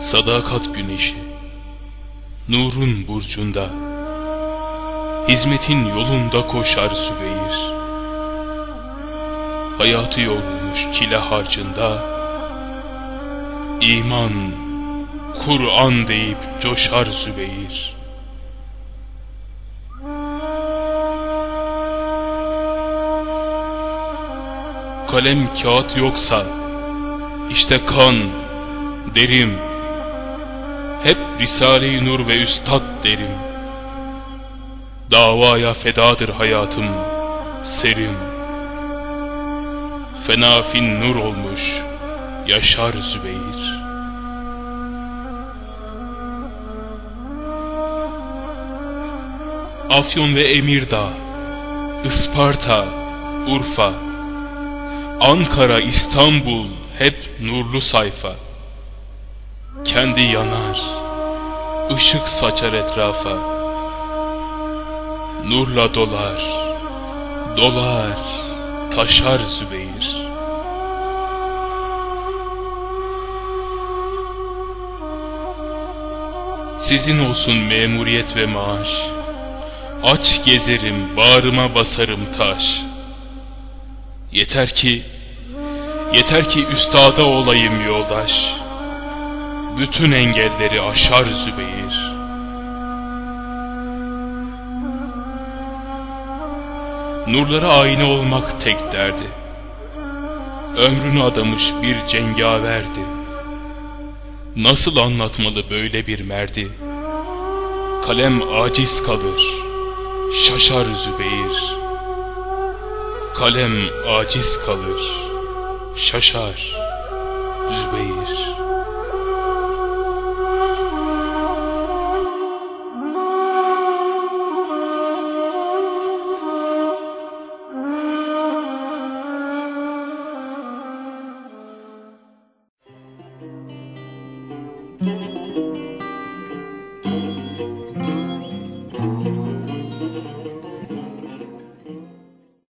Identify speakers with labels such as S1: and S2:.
S1: Sadakat güneşi Nurun burcunda Hizmetin yolunda koşar Zübeyir Hayatı yorulmuş çile harcında İman, Kur'an deyip coşar Zübeyir. Kalem kağıt yoksa işte kan, derim. Hep Risale-i Nur ve Üstad derim. Davaya fedadır hayatım serim Fenafin nur olmuş yaşar Zübeyir. Afyon ve Emirdağ Isparta, Urfa Ankara, İstanbul hep nurlu sayfa. Kendi yanar, ışık saçar etrafa. Nurla dolar, dolar, taşar Zübeyir. Sizin olsun memuriyet ve maaş. Aç gezerim, bağrıma basarım taş. Yeter ki, yeter ki üstada olayım yoldaş.'' bütün engelleri aşar Zübeyir. Nurlara ayna olmak tek derdi. Ömrünü adamış bir cengaverdi. Nasıl anlatmalı böyle bir merdi? Kalem aciz kalır, şaşar Zübeyir. Kalem aciz kalır, şaşar Zübeyir.
S2: Mm-hmm.